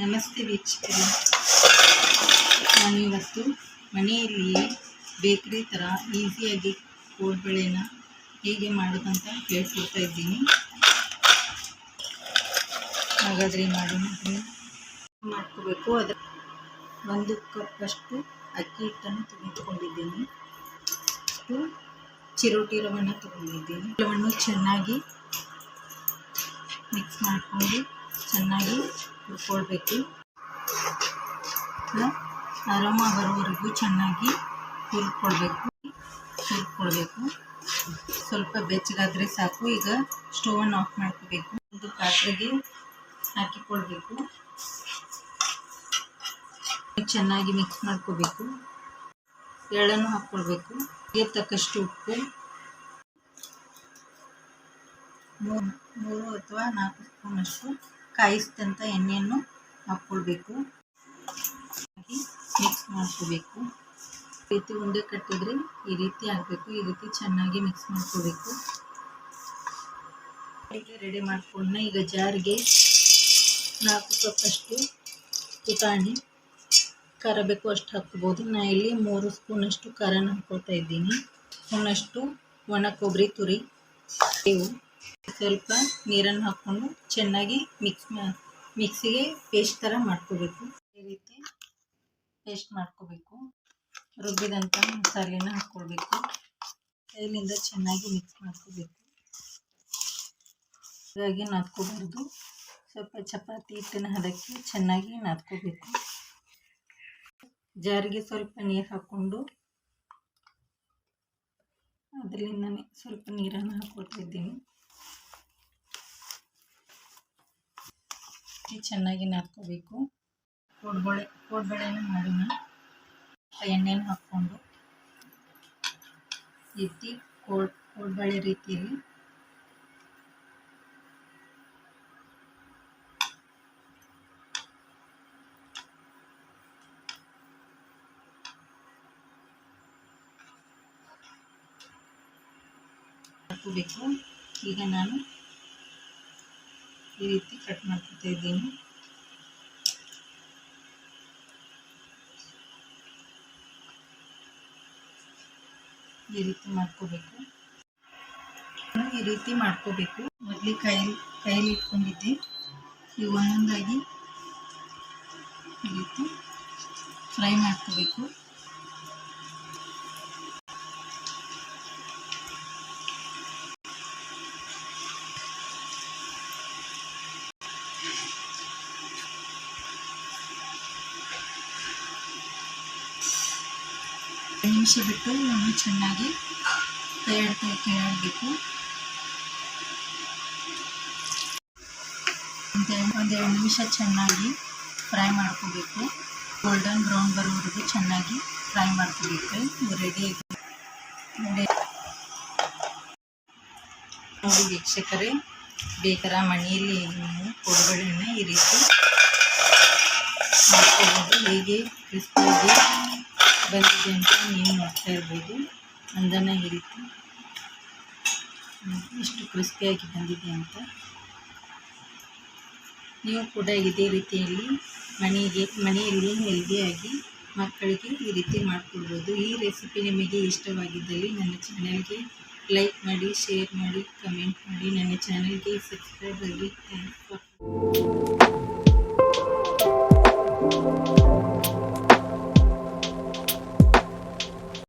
ನಮಸ್ತೆ ವೀಕ್ಷಕರು. ನಾನು ಇವತ್ತು ಮನೆಯಲ್ಲಿಯೇ ಬೇಕರಿ ಥರ ಈಸಿಯಾಗಿ ಕೋಡ್ಬಳೆನ ಹೇಗೆ ಮಾಡೋದಂತ ಹೇಳ್ಕೊಡ್ತಾ ಇದ್ದೀನಿ. ಹಾಗಾದರೆ ಮಾಡಿ. ಮಾಡ್ಕೋಬೇಕು. ಅದ ಒಂದು ಕಪ್ಪಷ್ಟು ಅಕ್ಕಿ ಹಿಟ್ಟನ್ನು ತೆಗೆದುಕೊಂಡಿದ್ದೀನಿ. ಚಿರೋಟಿ ರವನ್ನು ತಗೊಂಡಿದ್ದೀನಿ. ರವನ್ನು ಚೆನ್ನಾಗಿ ಮಿಕ್ಸ್ ಮಾಡಿಕೊಂಡು ಚೆನ್ನಾಗಿ ಹುರ್ಕೊಳ್ಬೇಕು. ಆರಾಮ ಬರೋವರೆಗೂ ಚೆನ್ನಾಗಿ ಹುರ್ಕೊಳ್ಬೇಕು. ಹುರ್ಕೊಳ್ಬೇಕು. ಸ್ವಲ್ಪ ಬೆಚ್ಚಗಾದರೆ ಸಾಕು. ಈಗ ಸ್ಟೋವನ್ನು ಆಫ್ ಮಾಡ್ಕೋಬೇಕು. ಒಂದು ಪಾತ್ರೆಗೆ ಹಾಕಿಕೊಳ್ಬೇಕು. ಚೆನ್ನಾಗಿ ಮಿಕ್ಸ್ ಮಾಡ್ಕೋಬೇಕು. ಎಳ್ಳನ್ನು ಹಾಕ್ಕೊಳ್ಬೇಕು. ತಕ್ಕಷ್ಟು ಉಪ್ಪು. ಮೂರು ಮೂರು ಅಥವಾ ನಾಲ್ಕು ಸ್ಪೂನಷ್ಟು ಕಾಯಿಸಿದಂಥ ಎಣ್ಣೆಯನ್ನು ಹಾಕ್ಕೊಳ್ಬೇಕು. ಮಿಕ್ಸ್ ಮಾಡ್ಕೋಬೇಕು ರೀತಿ ಉಂಡೆ ಕಟ್ಟಿದ್ರೆ ಈ ರೀತಿ ಆಗಬೇಕು, ಈ ರೀತಿ ಚೆನ್ನಾಗಿ ಮಿಕ್ಸ್ ಮಾಡ್ಕೋಬೇಕು ರೆಡಿ ಮಾಡ್ಕೊಂಡ ಈಗ ಜಾರಿಗೆ ನಾಲ್ಕು ಕಪ್ಪಷ್ಟು ಪುಟಾಣಿ ಖಾರ ಬೇಕು ಅಷ್ಟು ಹಾಕ್ಕೋಬೋದು ನಾ ಇಲ್ಲಿ ಮೂರು ಸ್ಪೂನಷ್ಟು ಖಾರನ ಹಾಕ್ಕೊಳ್ತಾ ಇದ್ದೀನಿ. ಸ್ಪೂನಷ್ಟು ಒಣ ಕೊಬ್ಬರಿ ತುರಿ. ಇವು ಸ್ವಲ್ಪ ನೀರನ್ನು ಹಾಕ್ಕೊಂಡು ಚೆನ್ನಾಗಿ ಮಿಕ್ಸ್ ಮಿಕ್ಸಿಗೆ ಪೇಸ್ಟ್ ಥರ ಮಾಡ್ಕೋಬೇಕು. ಈ ರೀತಿ ಪೇಸ್ಟ್ ಮಾಡ್ಕೋಬೇಕು. ರುಬ್ಬಿದಂಥ ಮಸಾಲೆನ ಹಾಕ್ಕೊಳ್ಬೇಕು. ಕೈಲಿಂದ ಚೆನ್ನಾಗಿ ಮಿಕ್ಸ್ ಮಾಡ್ಕೋಬೇಕು. ಹಾಗಾಗಿ ನಾದ್ಕೋಬಾರ್ದು. ಸ್ವಲ್ಪ ಚಪಾತಿ ಹಿಟ್ಟಿನ ಹದಕ್ಕೆ ಚೆನ್ನಾಗಿ ನಾದ್ಕೋಬೇಕು. ಜಾರಿಗೆ ಸ್ವಲ್ಪ ನೀರು ಹಾಕ್ಕೊಂಡು ಅದರಿಂದನೇ ಸ್ವಲ್ಪ ನೀರನ್ನು ಹಾಕ್ಕೊಳ್ತಾ ಇದ್ದೀನಿ. ಚೆನ್ನಾಗಿ ನಾದ್ಕೋಬೇಕು. ಕೋಡ್ಬಳೆ ಕೋಡ್ಬಳೆನ ಮಾಡೋಣ ಎಣ್ಣೆನ ಹಾಕ್ಕೊಂಡು ಎತ್ತಿ ಕೋಡ್ ಕೋಡ್ಬಳೆ ರೀತಿಯಲ್ಲಿ ಹಾಕೋಬೇಕು ಈಗ ನಾನು ಈ ರೀತಿ ಕಟ್ ಮಾಡ್ಕೊತಾ ಇದ್ದೀನಿ. ಈ ರೀತಿ ಮಾಡ್ಕೋಬೇಕು. ಈ ರೀತಿ ಮಾಡ್ಕೋಬೇಕು. ಮೊದಲೇ ಕೈ ಕೈಲಿ ಇಟ್ಕೊಂಡಿದ್ದೆ. ಈಗ ಒಂದೊಂದಾಗಿ ಈ ರೀತಿ ಫ್ರೈ ಮಾಡ್ಕೋಬೇಕು. ನಿಮಿಷ ಬಿಟ್ಟು ಚೆನ್ನಾಗಿ ಕೈ ಆಡ್ತಾ ಕೈ ಆಡಬೇಕು ಒಂದೆರಡು ನಿಮಿಷ ಚೆನ್ನಾಗಿ ಫ್ರೈ ಮಾಡ್ಕೋಬೇಕು. ಗೋಲ್ಡನ್ ಬ್ರೌನ್ ಬರೋವರೆಗೂ ಚೆನ್ನಾಗಿ ಫ್ರೈ ಮಾಡ್ಕೋಬೇಕು. ರೆಡಿ ಆಗಿದೆ ನೋಡಿ. ವೀಕ್ಷಕರೇ, ಬೇಕರ ಮನೆಯಲ್ಲಿ ನೀವು ಕೊಡುಗಳನ್ನು ಈ ರೀತಿ ಮಾಡ್ಕೋಬೋದು ಹೇಗೆ ಕ್ರಿಸ್ಪಿಯಾಗಿ ಬಂದಿದೆ ಅಂತ ನೀವು ನೋಡ್ತಾ ಇರ್ಬೋದು. ಅಂದನ ಈ ರೀತಿ ಎಷ್ಟು ಕ್ರಿಸ್ಪಿಯಾಗಿ ಬಂದಿದೆ ಅಂತ. ನೀವು ಕೂಡ ಇದೇ ರೀತಿಯಲ್ಲಿ ಮನೆಗೆ, ಮನೆಯಲ್ಲಿ ಹೆಲ್ದಿಯಾಗಿ ಮಕ್ಕಳಿಗೆ ಈ ರೀತಿ ಮಾಡಿಕೊಡ್ಬೋದು. ಈ ರೆಸಿಪಿ ನಿಮಗೆ ಇಷ್ಟವಾಗಿದ್ದಲ್ಲಿ ನನ್ನ ಚಾನಲ್ಗೆ ಲೈಕ್ ಮಾಡಿ, ಶೇರ್ ಮಾಡಿ, ಕಮೆಂಟ್ ಮಾಡಿ. ನನ್ನ ಚಾನಲ್ಗೆ ಸಬ್ಸ್ಕ್ರೈಬ್ ಆಗಿ ಥ್ಯಾಂಕ್ ಫಾರ್